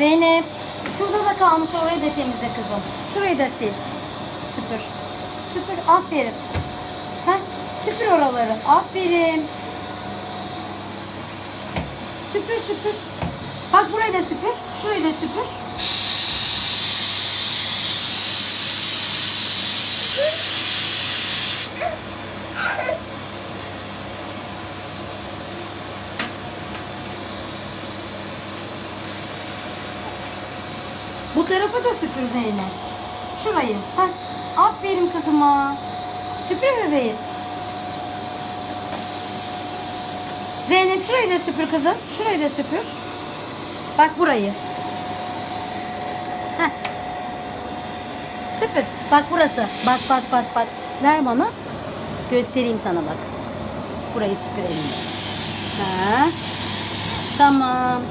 Zeynep. Şurada da kalmış orayı da temizle kızım. Şurayı da sil. Süpür. Süpür. Aferin. Heh, süpür oraları. Aferin. Süpür süpür. Bak burayı da süpür. Şurayı da süpür. Bu tarafı da süpür Zeynep. Şurayı. Heh. Aferin kızıma. Süpür bebeğim. Zeynep şurayı da süpür kızım. Şurayı da süpür. Bak burayı. Heh. Süpür. Bak burası. Bak bak bak bak. Ver bana. Göstereyim sana bak. Burayı süpürelim. Ha. Tamam.